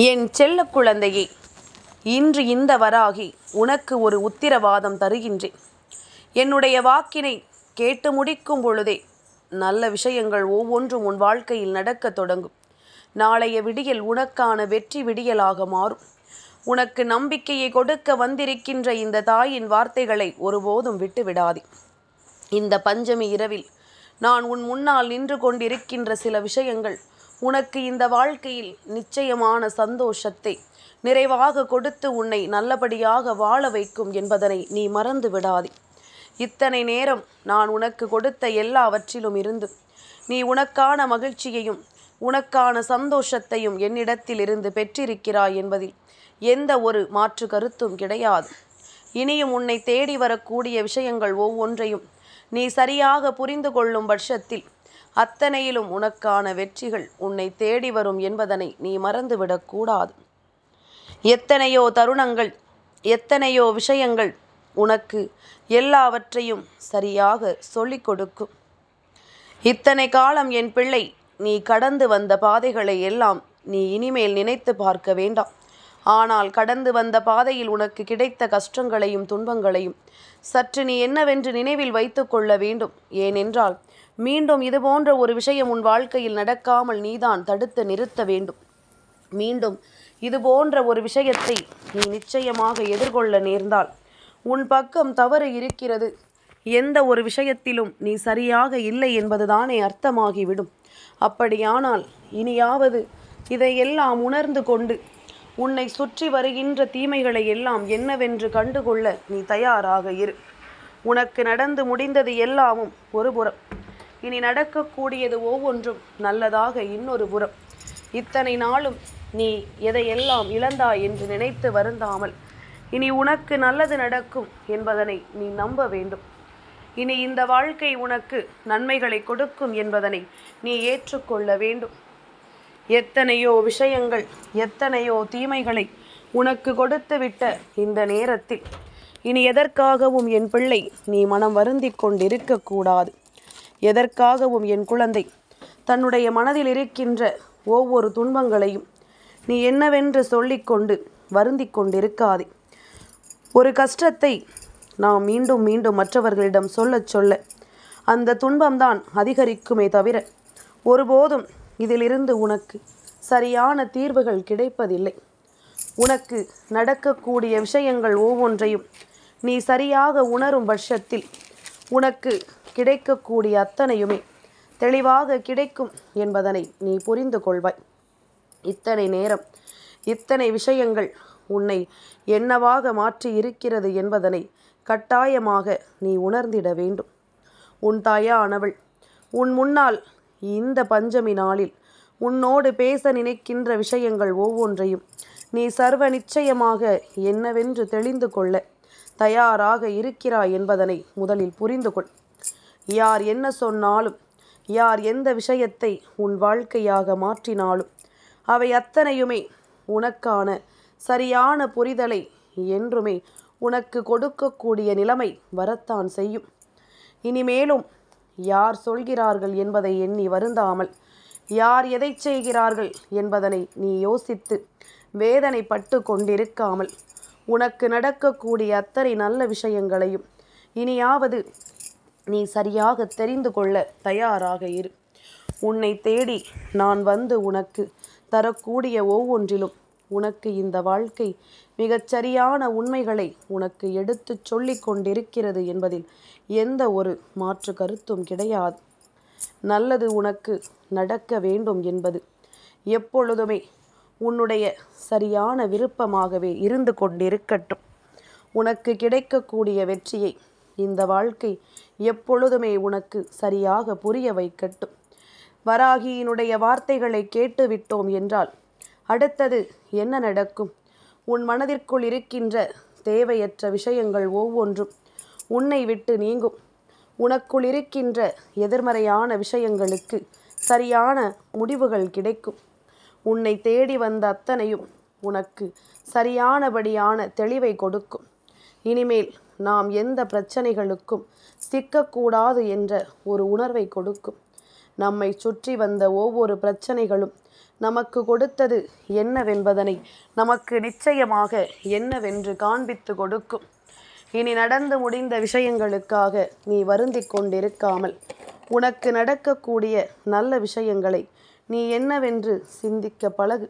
என் செல்ல குழந்தையே இன்று இந்த வராகி உனக்கு ஒரு உத்திரவாதம் தருகின்றேன். என்னுடைய வாக்கினை கேட்டு முடிக்கும் பொழுதே நல்ல விஷயங்கள் ஒவ்வொன்றும் உன் வாழ்க்கையில் நடக்கத் தொடங்கும். நாளைய விடியல் உனக்கான வெற்றி விடியலாக மாறும். உனக்கு நம்பிக்கையை கொடுக்க வந்திருக்கின்ற இந்த தாயின் வார்த்தைகளை ஒருபோதும் விட்டு விடாதே இந்த பஞ்சமி இரவில் நான் உன் முன்னால் நின்று கொண்டிருக்கின்ற சில விஷயங்கள் உனக்கு இந்த வாழ்க்கையில் நிச்சயமான சந்தோஷத்தை நிறைவாக கொடுத்து உன்னை நல்லபடியாக வாழ வைக்கும் என்பதனை நீ மறந்து விடாதே. இத்தனை நேரம் நான் உனக்கு கொடுத்த எல்லாவற்றிலும் இருந்து நீ உனக்கான மகிழ்ச்சியையும் உனக்கான சந்தோஷத்தையும் என்னிடத்தில் இருந்து பெற்றிருக்கிறாய் என்பதில் எந்த ஒரு மாற்று கருத்தும் கிடையாது. இனியும் உன்னை தேடி வரக்கூடிய விஷயங்கள் ஒவ்வொன்றையும் நீ சரியாக புரிந்து கொள்ளும் பட்சத்தில் அத்தனையிலும் உனக்கான வெற்றிகள் உன்னை தேடி வரும் என்பதனை நீ மறந்துவிடக்கூடாது எத்தனையோ தருணங்கள் எத்தனையோ விஷயங்கள் உனக்கு எல்லாவற்றையும் சரியாக சொல்லிக் கொடுக்கும். இத்தனை காலம் என் பிள்ளை நீ கடந்து வந்த பாதைகளை எல்லாம் நீ இனிமேல் நினைத்து பார்க்க வேண்டாம். ஆனால் கடந்து வந்த பாதையில் உனக்கு கிடைத்த கஷ்டங்களையும் துன்பங்களையும் சற்று நீ என்னவென்று நினைவில் வைத்து கொள்ள வேண்டும். ஏனென்றால் மீண்டும் இது போன்ற ஒரு விஷயம் உன் வாழ்க்கையில் நடக்காமல் நீதான் தடுத்து நிறுத்த வேண்டும். மீண்டும் இது போன்ற ஒரு விஷயத்தை நீ நிச்சயமாக எதிர்கொள்ள நேர்ந்தால் உன் பக்கம் தவறு இருக்கிறது. எந்த ஒரு விஷயத்திலும் நீ சரியாக இல்லை என்பதுதானே அர்த்தமாகிவிடும். அப்படியானால் இனியாவது இதையெல்லாம் உணர்ந்து கொண்டு உன்னை சுற்றி வருகின்ற தீமைகளை எல்லாம் என்னவென்று கண்டுகொள்ள நீ தயாராக இரு. உனக்கு நடந்து முடிந்தது எல்லாமும் ஒருபுறம். இனி நடக்கக்கூடியது ஒவ்வொன்றும் நல்லதாக இன்னொரு புறம். இத்தனை நாளும் நீ எதையெல்லாம் இழந்தாய் என்று நினைத்து வருந்தாமல் இனி உனக்கு நல்லது நடக்கும் என்பதனை நீ நம்ப வேண்டும். இனி இந்த வாழ்க்கை உனக்கு நன்மைகளை கொடுக்கும் என்பதனை நீ ஏற்றுக்கொள்ள வேண்டும். எத்தனையோ விஷயங்கள் எத்தனையோ தீமைகளை உனக்கு கொடுத்துவிட்ட இந்த நேரத்தில் இனி எதற்காகவும் என் பிள்ளை நீ மனம் வருந்திக் கொண்டிருக்கக்கூடாது எதற்காகவும் என் குழந்தை? தன்னுடைய மனதில் இருக்கின்ற ஒவ்வொரு துன்பங்களையும் நீ என்னவென்று சொல்லிக்கொண்டு வருந்திக் கொண்டிருக்காதே. ஒரு கஷ்டத்தை நாம் மீண்டும் மீண்டும் மற்றவர்களிடம் சொல்லச் சொல்ல அந்த துன்பம்தான் அதிகரிக்குமே தவிர ஒருபோதும் இதிலிருந்து உனக்கு சரியான தீர்வுகள் கிடைப்பதில்லை. உனக்கு நடக்கக்கூடிய விஷயங்கள் ஒவ்வொன்றையும் நீ சரியாக உணரும் பட்சத்தில் உனக்கு கிடைக்கக்கூடிய அத்தனையுமே தெளிவாக கிடைக்கும் என்பதனை நீ புரிந்து கொள்வாய். இத்தனை நேரம் இத்தனை விஷயங்கள் உன்னை என்னவாக மாற்றி இருக்கிறது என்பதனை கட்டாயமாக நீ உணர்ந்திட வேண்டும். உன் தாயானவள் உன் முன்னால் இந்த பஞ்சமி நாளில் உன்னோடு பேச நினைக்கின்ற விஷயங்கள் ஒவ்வொன்றையும் நீ சர்வ நிச்சயமாக என்னவென்று தெளிந்து கொள்ள தயாராக இருக்கிறாய் என்பதனை முதலில் புரிந்து கொள். யார் என்ன சொன்னாலும் யார் எந்த விஷயத்தை உன் வாழ்க்கையாக மாற்றினாலும் அவை அத்தனையுமே உனக்கான சரியான புரிதலை என்றுமே உனக்கு கொடுக்கக்கூடிய நிலைமை வரத்தான் செய்யும். இனிமேலும் யார் சொல்கிறார்கள் என்பதை எண்ணி வருந்தாமல் யார் எதை செய்கிறார்கள் என்பதனை நீ யோசித்து வேதனைப்பட்டு கொண்டிருக்காமல் உனக்கு நடக்கக்கூடிய அத்தனை நல்ல விஷயங்களையும் இனியாவது நீ சரியாக தெரிந்து கொள்ள தயாராக இரு. உன்னை தேடி நான் வந்து உனக்கு தரக்கூடிய ஒவ்வொன்றிலும் உனக்கு இந்த வாழ்க்கை மிகச்சரியான உண்மைகளை உனக்கு எடுத்துச் சொல்லிக் கொண்டிருக்கிறது என்பதில் எந்த ஒரு மாற்று கருத்தும் கிடையாது. நல்லது உனக்கு நடக்க வேண்டும் என்பது எப்பொழுதுமே உன்னுடைய சரியான விருப்பமாகவே இருந்து கொண்டிருக்கட்டும். உனக்கு கிடைக்கக்கூடிய வெற்றியை இந்த வாழ்க்கை எப்பொழுதுமே உனக்கு சரியாக புரிய வைக்கட்டும். வராகியினுடைய வார்த்தைகளை கேட்டுவிட்டோம் என்றால் அடுத்தது என்ன நடக்கும்? உன் மனதிற்குள் இருக்கின்ற தேவையற்ற விஷயங்கள் ஒவ்வொன்றும் உன்னை விட்டு நீங்கும். உனக்குள் இருக்கின்ற எதிர்மறையான விஷயங்களுக்கு சரியான முடிவுகள் கிடைக்கும். உன்னை தேடி வந்த அத்தனையும் உனக்கு சரியானபடியான தெளிவை கொடுக்கும். இனிமேல் நாம் எந்த பிரச்சனைகளுக்கும் சிக்கக்கூடாது என்ற ஒரு உணர்வை கொடுக்கும். நம்மை சுற்றி வந்த ஒவ்வொரு பிரச்சனைகளும் நமக்கு கொடுத்தது என்னவென்பதனை நமக்கு நிச்சயமாக என்னவென்று காண்பித்து கொடுக்கும். இனி நடந்து முடிந்த விஷயங்களுக்காக நீ வருந்திக் கொண்டிருக்காமல் உனக்கு நடக்கக்கூடிய நல்ல விஷயங்களை நீ என்னவென்று சிந்திக்க பழகு.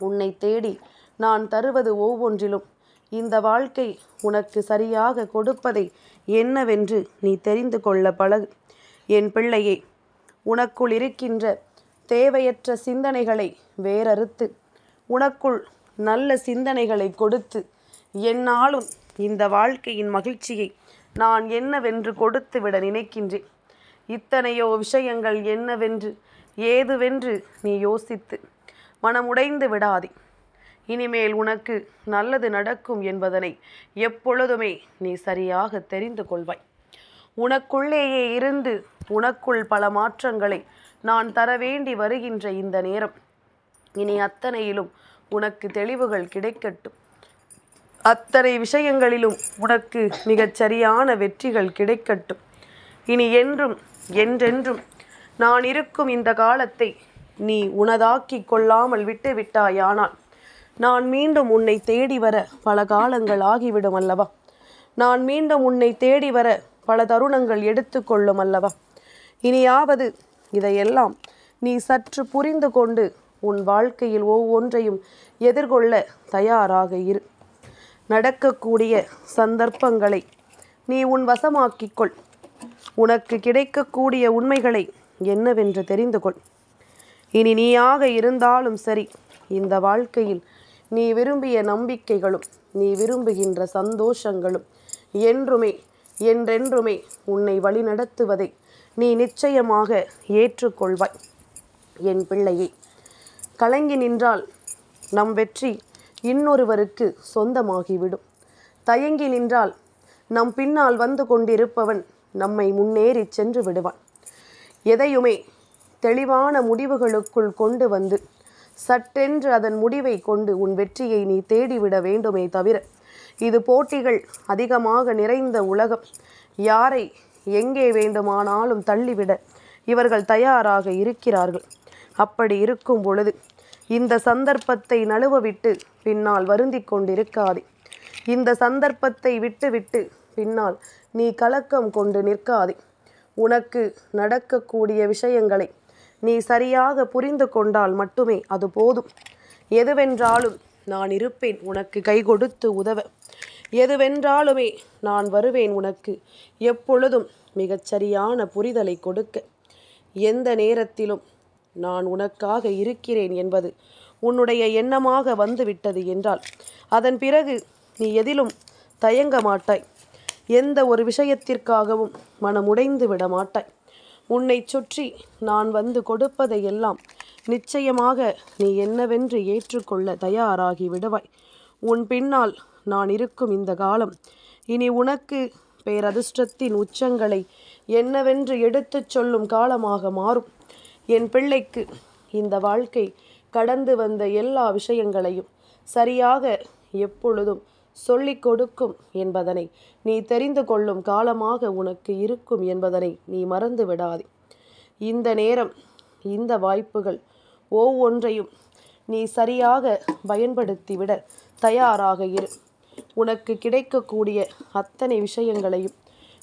உன்னை தேடி நான் தருவது ஒவ்வொன்றிலும் இந்த வாழ்க்கை உனக்கு சரியாக கொடுப்பதை என்னவென்று நீ தெரிந்து கொள்ள பழகு. என் பிள்ளையே உனக்குள் இருக்கின்ற தேவையற்ற சிந்தனைகளை வேறறுத்து உனக்குள் நல்ல சிந்தனைகளை கொடுத்து என்னாலும் இந்த வாழ்க்கையின் மகிழ்ச்சியை நான் என்னவென்று கொடுத்து விட நினைக்கின்றேன். இத்தனையோ விஷயங்கள் என்னவென்று ஏதுவென்று நீ யோசித்து மனமுடைந்து விடாதே. இனிமேல் உனக்கு நல்லது நடக்கும் என்பதனை எப்பொழுதுமே நீ சரியாக தெரிந்து கொள்வாய். உனக்குள்ளேயே இருந்து உனக்குள் பல மாற்றங்களை நான் தர வேண்டி வருகின்ற இந்த நேரம். இனி அத்தனையிலும் உனக்கு தெளிவுகள் கிடைக்கட்டும். அத்தனை விஷயங்களிலும் உனக்கு மிகச் சரியான வெற்றிகள் கிடைக்கட்டும். இனி என்றும் என்றென்றும் நான் இருக்கும் இந்த காலத்தை நீ உனதாக்கி கொள்ளாமல் விட்டு விட்டாயானால் நான் மீண்டும் உன்னை தேடி வர பல காலங்கள் ஆகிவிடும் அல்லவா? நான் மீண்டும் உன்னை தேடி வர பல தருணங்கள் எடுத்துக்கொள்ளும் அல்லவா? இனியாவது இதையெல்லாம் நீ சற்று புரிந்து கொண்டு உன் வாழ்க்கையில் ஒவ்வொன்றையும் எதிர்கொள்ள தயாராக இரு. நடக்கக்கூடிய சந்தர்ப்பங்களை நீ உன் வசமாக்கிக்கொள் உனக்கு கிடைக்கக்கூடிய உண்மைகளை என்னவென்று தெரிந்து கொள். இனி நீயாக இருந்தாலும் சரி இந்த வாழ்க்கையில் நீ விரும்பிய நம்பிக்கைகளும் நீ விரும்புகின்ற சந்தோஷங்களும் என்றுமே என்றென்றுமே உன்னை வழிநடத்துவதை நீ நிச்சயமாக ஏற்றுக்கொள்வாய். என் பிள்ளையை கலங்கி நின்றால் நம் வெற்றி இன்னொருவருக்கு சொந்தமாகிவிடும். தயங்கி நின்றால் நம் பின்னால் வந்து கொண்டிருப்பவன் நம்மை முன்னேறி சென்று விடுவான். எதையுமே தெளிவான முடிவுகளுக்குள் கொண்டு வந்து சட்டென்று அதன் முடிவை கொண்டு உன் வெற்றியை நீ தேடிவிட வேண்டுமே தவிர இது போட்டிகள் அதிகமாக நிறைந்த உலகம். யாரை எங்கே வேண்டுமானாலும் தள்ளிவிட இவர்கள் தயாராக இருக்கிறார்கள். அப்படி இருக்கும் பொழுது இந்த சந்தர்ப்பத்தை நழுவவிட்டு பின்னால் வருந்தி கொண்டிருக்காதே. இந்த சந்தர்ப்பத்தை விட்டுவிட்டு பின்னால் நீ கலக்கம் கொண்டு நிற்காதே. உனக்கு நடக்கக்கூடிய விஷயங்களை நீ சரியாக புரிந்து கொண்டால் மட்டுமே அது போதும். எதுவென்றாலும் நான் இருப்பேன் உனக்கு கை கொடுத்து உதவ. எதுவென்றாலுமே நான் வருவேன் உனக்கு எப்பொழுதும் மிகச்சரியான புரிதலை கொடுக்க. எந்த நேரத்திலும் நான் உனக்காக இருக்கிறேன் என்பது உன்னுடைய எண்ணமாக வந்துவிட்டது என்றால் அதன் பிறகு நீ எதிலும் தயங்க மாட்டாய். எந்த ஒரு விஷயத்திற்காகவும் மனமுடைந்து விட மாட்டாய். உன்னை சுற்றி நான் வந்து கொடுப்பதையெல்லாம் நிச்சயமாக நீ என்னவென்று ஏற்றுக்கொள்ள தயாராகி விடுவாய். உன் பின்னால் நான் இருக்கும் இந்த காலம் இனி உனக்கு பேரதிர்ஷ்டத்தின் உச்சங்களை என்னவென்று எடுத்துச் சொல்லும் காலமாக மாறும். என் பிள்ளைக்கு இந்த வாழ்க்கை கடந்து வந்த எல்லா விஷயங்களையும் சரியாக எப்பொழுதும் சொல்லிக் கொடுக்கும் என்பதனை நீ தெரிந்து கொள்ளும் காலமாக உனக்கு இருக்கும் என்பதனை நீ மறந்து விடாதே. இந்த நேரம் இந்த வாய்ப்புகள் ஒவ்வொன்றையும் நீ சரியாக பயன்படுத்திவிட தயாராக இரு. உனக்கு கிடைக்கக்கூடிய அத்தனை விஷயங்களையும்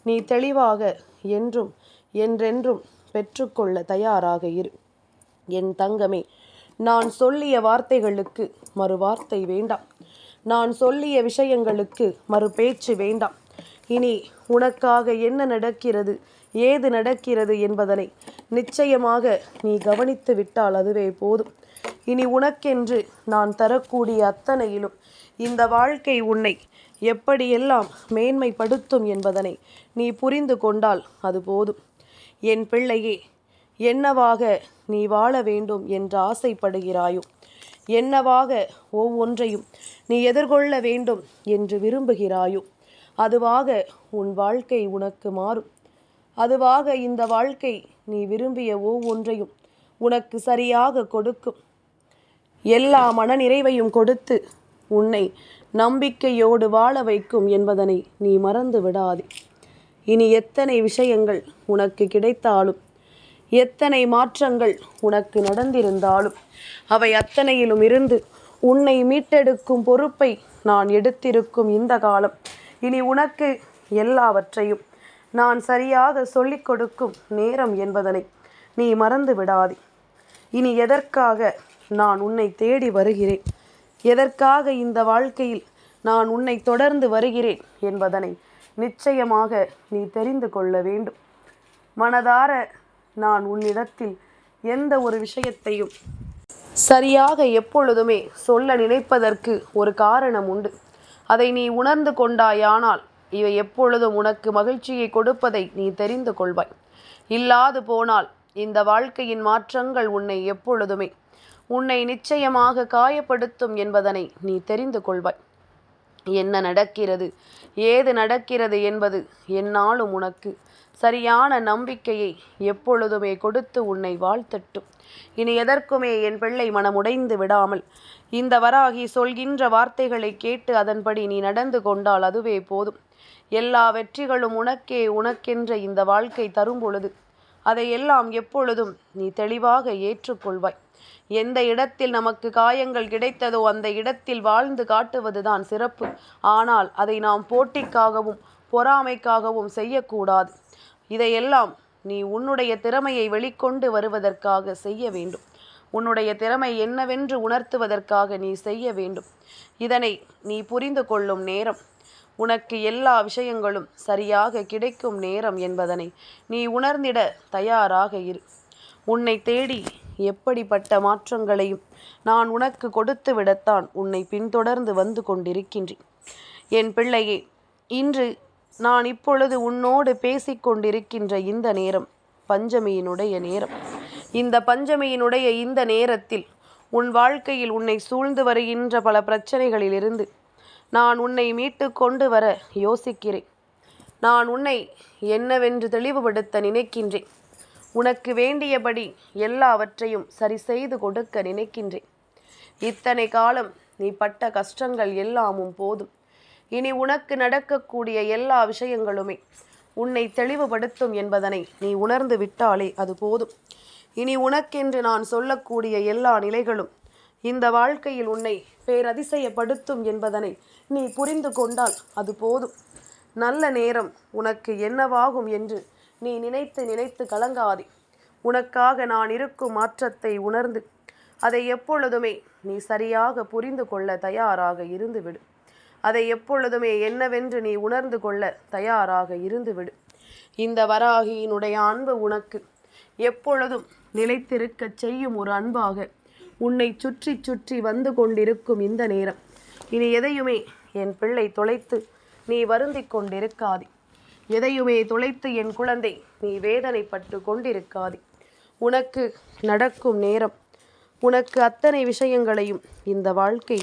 நீ தெளிவாக என்றும் என்றென்றும் பெற்றுக்கொள்ள தயாராக இரு. என் தங்கமே நான் சொல்லிய வார்த்தைகளுக்கு மறு வார்த்தை வேண்டாம். நான் சொல்லிய விஷயங்களுக்கு மறு பேச்சு வேண்டாம். இனி உனக்காக என்ன நடக்கிறது ஏது நடக்கிறது என்பதனை நிச்சயமாக நீ கவனித்து விட்டால் அதுவே போதும். இனி உனக்கென்று நான் தரக்கூடிய அத்தனையிலும் இந்த வாழ்க்கை உன்னை எப்படியெல்லாம் மேன்மைப்படுத்தும் என்பதனை நீ புரிந்து கொண்டால் அது போதும். என் பிள்ளையே என்னவாக நீ வாழ வேண்டும் என்று ஆசைப்படுகிறாயோ? என்னவாக ஒவ்வொன்றையும் நீ எதிர்கொள்ள வேண்டும் என்று விரும்புகிறாயோ அதுவாக உன் வாழ்க்கை உனக்கு மாறும். அதுவாக இந்த வாழ்க்கை நீ விரும்பிய ஒவ்வொன்றையும் உனக்கு சரியாக கொடுக்கும். எல்லா மனநிறைவையும் கொடுத்து உன்னை நம்பிக்கையோடு வாழ வைக்கும் என்பதனை நீ மறந்து விடாதே. இனி எத்தனை விஷயங்கள் உனக்கு கிடைத்தாலும் எத்தனை மாற்றங்கள் உனக்கு நடந்திருந்தாலும் அவை அத்தனையிலும் இருந்து உன்னை மீட்டெடுக்கும் பொறுப்பை நான் எடுத்திருக்கும் இந்த காலம். இனி உனக்கு எல்லாவற்றையும் நான் சரியாக சொல்லிக் கொடுக்கும் நேரம் என்பதனை நீ மறந்து விடாதே. இனி எதற்காக நான் உன்னை தேடி வருகிறேன்? எதற்காக இந்த வாழ்க்கையில் நான் உன்னை தொடர்ந்து வருகிறேன் என்பதனை நிச்சயமாக நீ தெரிந்து கொள்ள வேண்டும். மனதார நான் உன்னிடத்தில் எந்த ஒரு விஷயத்தையும் சரியாக எப்பொழுதுமே சொல்ல நினைப்பதற்கு ஒரு காரணம் உண்டு. அதை நீ உணர்ந்து கொண்டாயானால் இவை எப்பொழுதும் உனக்கு மகிழ்ச்சியை கொடுப்பதை நீ தெரிந்து கொள்வாய். இல்லாது போனால் இந்த வாழ்க்கையின் மாற்றங்கள் உன்னை எப்பொழுதுமே உன்னை நிச்சயமாக காயப்படுத்தும் என்பதனை நீ தெரிந்து கொள்வாய். என்ன நடக்கிறது ஏது நடக்கிறது என்பது என்னாலும் உனக்கு சரியான நம்பிக்கையை எப்பொழுதுமே கொடுத்து உன்னை வாழ்த்தட்டும். இனி எதற்குமே என் பிள்ளை மனமுடைந்து விடாமல் இந்த வராகி சொல்கின்ற வார்த்தைகளை கேட்டு அதன்படி நீ நடந்து கொண்டால் அதுவே போதும். எல்லா வெற்றிகளும் உனக்கே உனக்கென்ற இந்த வாழ்க்கை தரும் பொழுது அதையெல்லாம் எப்பொழுதும் நீ தெளிவாக ஏற்றுக்கொள்வாய். எந்த இடத்தில் நமக்கு காயங்கள் கிடைத்ததோ அந்த இடத்தில் வாழ்ந்து காட்டுவதுதான் சிறப்பு. ஆனால் அதை நாம் போட்டிக்காகவும் பொறாமைக்காகவும் செய்யக்கூடாது. இதையெல்லாம் நீ உன்னுடைய திறமையை வெளிக்கொண்டு வருவதற்காக செய்ய வேண்டும். உன்னுடைய திறமை என்னவென்று உணர்த்துவதற்காக நீ செய்ய வேண்டும். இதனை நீ புரிந்து கொள்ளும் நேரம். உனக்கு எல்லா விஷயங்களும் சரியாக கிடைக்கும் நேரம் என்பதனை நீ உணர்ந்திட தயாராக இரு. உன்னை தேடி எப்படிப்பட்ட மாற்றங்களையும் நான் உனக்கு கொடுத்து விடத்தான் உன்னை பின்தொடர்ந்து வந்து கொண்டிருக்கின்றேன். என் பிள்ளையே இன்று நான் இப்பொழுது உன்னோடு பேசிக்கொண்டிருக்கின்ற இந்த நேரம் பஞ்சமியினுடைய நேரம். இந்த பஞ்சமியினுடைய இந்த நேரத்தில் உன் வாழ்க்கையில் உன்னை சூழ்ந்து வருகின்ற பல பிரச்சனைகளிலிருந்து நான் உன்னை மீட்டு கொண்டு வர யோசிக்கிறேன். நான் உன்னை என்னவென்று தெளிவுபடுத்த நினைக்கின்றேன். உனக்கு வேண்டியபடி எல்லாவற்றையும் சரி செய்து கொடுக்க நினைக்கின்றேன். இத்தனை காலம் நீ பட்ட கஷ்டங்கள் எல்லாமும் போதும். இனி உனக்கு நடக்கக்கூடிய எல்லா விஷயங்களுமே உன்னை தெளிவுபடுத்தும் என்பதனை நீ உணர்ந்து விட்டாலே அது போதும். இனி உனக்கென்று நான் சொல்லக்கூடிய எல்லா நிலைகளும் இந்த வாழ்க்கையில் உன்னை பேரதிசயப்படுத்தும் என்பதனை நீ புரிந்து கொண்டால் அது போதும். நல்ல நேரம் உனக்கு என்னவாகும் என்று நீ நினைத்து நினைத்து கலங்காதே. உனக்காக நான் இருக்கும் மாற்றத்தை உணர்ந்து அதை எப்பொழுதுமே நீ சரியாக புரிந்து கொள்ள தயாராக இருந்துவிடு. அதை எப்பொழுதுமே என்னவென்று நீ உணர்ந்து கொள்ள தயாராக இருந்துவிடு. இந்த வராகியினுடைய அன்பு உனக்கு எப்பொழுதும் நிலைத்திருக்கச் செய்யும் ஒரு அன்பாக உன்னை சுற்றி சுற்றி வந்து கொண்டிருக்கும் இந்த நேரம். இனி எதையுமே என் பிள்ளை தொலைத்து நீ வருந்தி கொண்டிருக்காதே. எதையுமே தொலைத்து என் குழந்தை நீ வேதனைப்பட்டு கொண்டிருக்காதே. உனக்கு நடக்கும் நேரம் உனக்கு அத்தனை விஷயங்களையும் இந்த வாழ்க்கை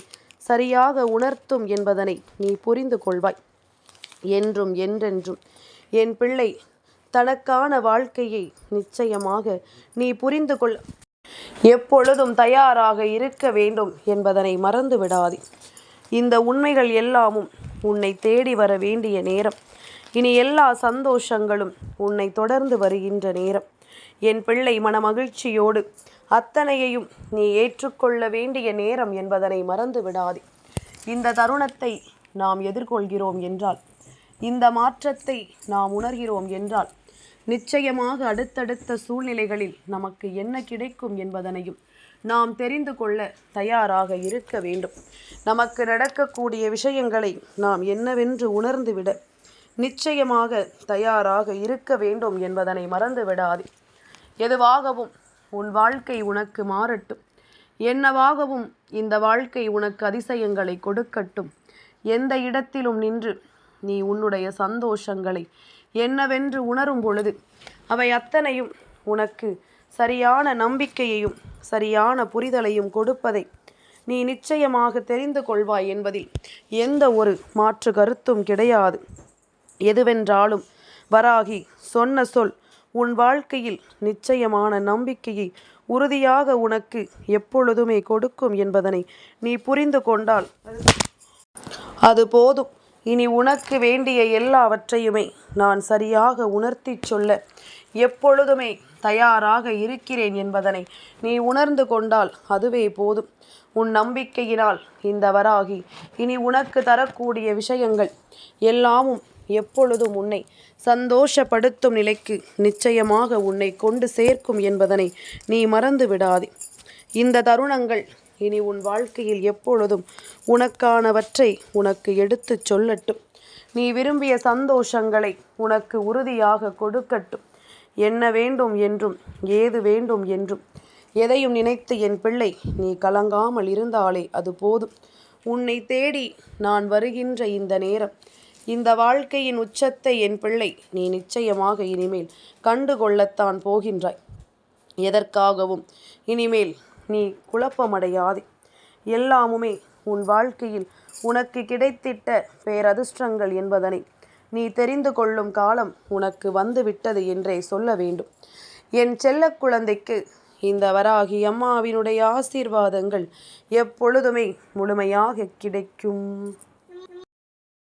சரியாக உணர்த்தும் என்பதனை நீ புரிந்து கொள்வாய். என்றும் என்றென்றும். என் பிள்ளை தனக்கான வாழ்க்கையை நிச்சயமாக நீ புரிந்து கொள். எப்பொழுதும் தயாராக இருக்க வேண்டும் என்பதனை மறந்து விடாதே. இந்த உண்மைகள் எல்லாமும் உன்னை தேடி வர வேண்டிய நேரம். இனி எல்லா சந்தோஷங்களும் உன்னை தொடர்ந்து வருகின்ற நேரம். என் பிள்ளை மனமகிழ்ச்சியோடு அத்தனையையும் நீ ஏற்றுக்கொள்ள வேண்டிய நேரம் என்பதனை மறந்து விடாதே. இந்த தருணத்தை நாம் எதிர்கொள்கிறோம் என்றால் இந்த மாற்றத்தை நாம் உணர்கிறோம் என்றால் நிச்சயமாக அடுத்தடுத்த சூழ்நிலைகளில் நமக்கு என்ன கிடைக்கும் என்பதனையும் நாம் தெரிந்து கொள்ள தயாராக இருக்க வேண்டும். நமக்கு நடக்கக்கூடிய விஷயங்களை நாம் என்னவென்று உணர்ந்துவிட நிச்சயமாக தயாராக இருக்க வேண்டும் என்பதனை மறந்து விடாது. எதுவாகவும் உன் வாழ்க்கை உனக்கு மாறட்டும். என்னவாகவும் இந்த வாழ்க்கை உனக்கு அதிசயங்களை கொடுக்கட்டும். எந்த இடத்திலும் நின்று நீ உன்னுடைய சந்தோஷங்களை என்னவென்று உணரும் பொழுது அவை அத்தனையும் உனக்கு சரியான நம்பிக்கையையும் சரியான புரிதலையும் கொடுப்பதை நீ நிச்சயமாக தெரிந்து கொள்வாய் என்பதில் எந்த ஒரு மாற்று கருத்தும் கிடையாது. எதுவென்றாலும் வராகி சொன்ன சொல் உன் வாழ்க்கையில் நிச்சயமான நம்பிக்கையை உறுதியாக உனக்கு எப்பொழுதுமே கொடுக்கும் என்பதனை நீ புரிந்து கொண்டால் அது போதும். இனி உனக்கு வேண்டிய எல்லாவற்றையுமே நான் சரியாக உணர்த்தி சொல்ல எப்பொழுதுமே தயாராக இருக்கிறேன் என்பதனை நீ உணர்ந்து கொண்டால் அதுவே போதும். உன் நம்பிக்கையினால் இந்த வராகி இனி உனக்கு தரக்கூடிய விஷயங்கள் எல்லாமும் எப்பொழுதும் உன்னை சந்தோஷப்படுத்தும் நிலைக்கு நிச்சயமாக உன்னை கொண்டு சேர்க்கும் என்பதனை நீ மறந்து விடாதே இந்த தருணங்கள் இனி உன் வாழ்க்கையில் எப்பொழுதும் உனக்கானவற்றை உனக்கு எடுத்துச் சொல்லட்டும். நீ விரும்பிய சந்தோஷங்களை உனக்கு உறுதியாக கொடுக்கட்டும். என்ன வேண்டும் என்றும் ஏது வேண்டும் என்றும் எதையும் நினைத்து என் பிள்ளை நீ கலங்காமல் இருந்தாலே அது போதும். உன்னை தேடி நான் வருகின்ற இந்த நேரம் இந்த வாழ்க்கையின் உச்சத்தை என் பிள்ளை நீ நிச்சயமாக இனிமேல் கண்டு கொள்ளத்தான் போகின்றாய். எதற்காகவும் இனிமேல் நீ குழப்பமடையாதே. எல்லாமுமே உன் வாழ்க்கையில் உனக்கு கிடைத்திட்ட பேரதிர்ஷ்டங்கள் என்பதனை நீ தெரிந்து கொள்ளும் காலம் உனக்கு வந்துவிட்டது என்றே சொல்ல வேண்டும். என் செல்ல குழந்தைக்கு இந்த வராகி அம்மாவினுடைய ஆசீர்வாதங்கள் எப்பொழுதுமே முழுமையாக கிடைக்கும்.